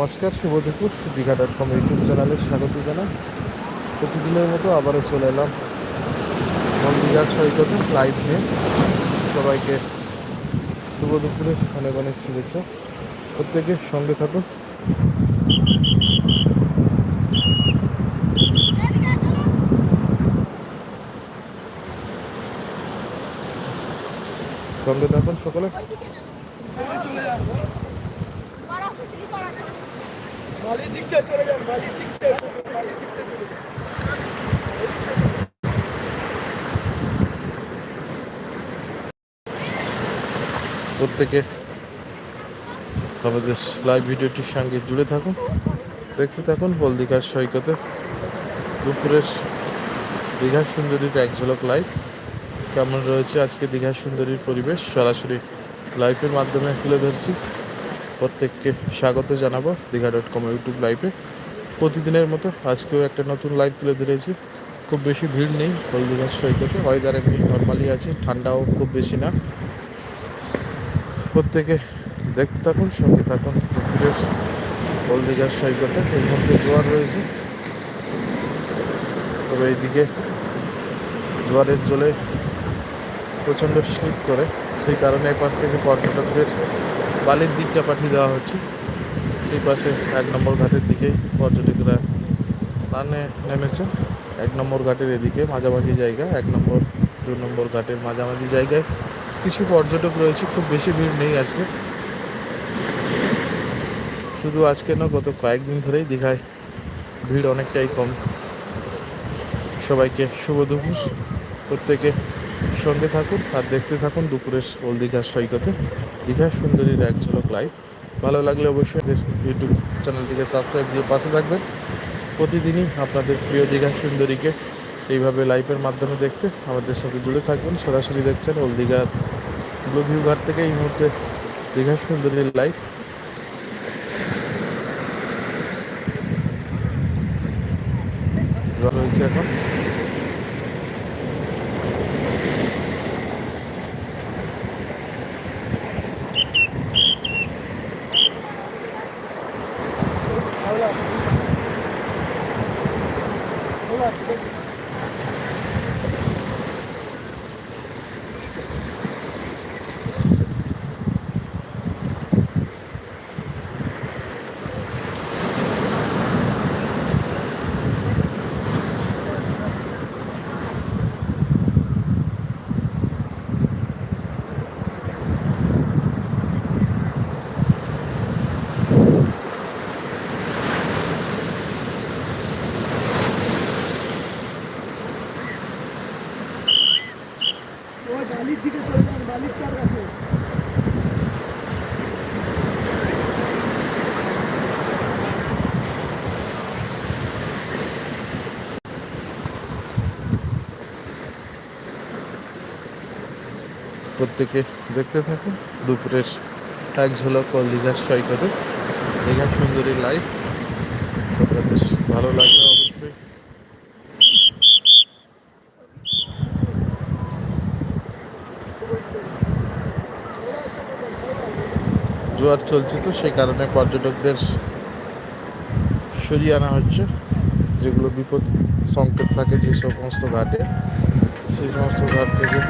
নমস্কার, শুভ দুপুর। Digha dot com YouTube চ্যানেলে স্বাগত জানাই। প্রতিদিনের মতো আবারও চলে এলাম দীঘার সৈকতে লাইভ নিয়ে। সবাইকে শুভ দুপুরে অনেক অনেক শুভেচ্ছা। প্রত্যেকে সঙ্গে থাকুন। সঙ্গে থাকুন সকলে। প্রত্যেকে আমাদের লাইভ ভিডিওটির সঙ্গে জুড়ে থাকুন। দেখতে থাকুন হলদিঘার সৈকতে দুপুরের দীঘার সুন্দরীর এক ঝলক লাইভ কেমন রয়েছে আজকে দীঘার সুন্দরীর পরিবেশ? সরাসরি লাইভের মাধ্যমে তুলে ধরছি। প্রত্যেককে স্বাগত জানাব দীঘা ডট কম ইউটিউব লাইভে প্রতিদিনের মতো আজকেও একটা নতুন লাইভ তুলে ধরেছি। খুব বেশি ভিড় নেই হলদিঘার সৈকতে। ওয়েদার এমনি নর্মালি আছে, ঠান্ডাও খুব বেশি না। প্রত্যেকে দেখতে থাকুন, সঙ্গে থাকুন, পুকুরের হলদিঘার সৈকতে। এর মধ্যে জোয়ার রয়েছে। তবে এইদিকে জোয়ারের জলে প্রচণ্ড স্লিপ করে। সেই কারণে এক পাশ থেকে পর্যটকদের বালির দিকটা পাঠিয়ে দেওয়া হচ্ছে। সেই পাশে এক নম্বর ঘাটের দিকে পর্যটকরা স্নানে নেমেছে। এক নম্বর ঘাটের এদিকে মাঝামাঝি জায়গা এক নম্বর, দু নম্বর ঘাটের মাঝামাঝি জায়গায় কিছু পর্যটক রয়েছে। খুব বেশি ভিড় নেই আজকে। শুধু আজকে না গত কয়েকদিন ধরেই দীঘায় ভিড় অনেকটাই কম। সবাইকে শুভ দুপুর। প্রত্যেকে সঙ্গে থাকুন আর দেখতে থাকুন দুপুরের ওল দীঘার সৈকতে। দীঘা সুন্দরীর এক ঝলক লাইভ ভালো লাগলে অবশ্যই ইউটিউব চ্যানেলটিকে সাবস্ক্রাইব দিয়ে পাশে থাকবেন। প্রতিদিনই আপনাদের প্রিয় দীঘা সুন্দরীকে এইভাবে লাইভের মাধ্যমে দেখতে আমাদের সাথে জুড়ে থাকবেন। সরাসরি দেখছেন ওল দীঘার ব্লু ভিউ ঘাট থেকে এই মুহূর্তে দীঘা সুন্দরীর লাইভ রয়েছে এখন হাওড়া। হাওড়া, ঠিক আছে। ও বালির দিকে চলে যান বালির কার কাছে প্রত্যেকে দেখতে থাকুন। দুপুরের এক ঝলক দীঘার সৈকতে। দীঘার সুন্দরী লাইভ আপনাদের ভালো লাগলে অবশ্যই। জোয়ার চলছে তো সেই কারণে পর্যটকদের সরিয়ে আনা হচ্ছে। যেগুলো বিপদ সংকেত থাকে যে সমস্ত ঘাটে, সেই সমস্ত ঘাট থেকে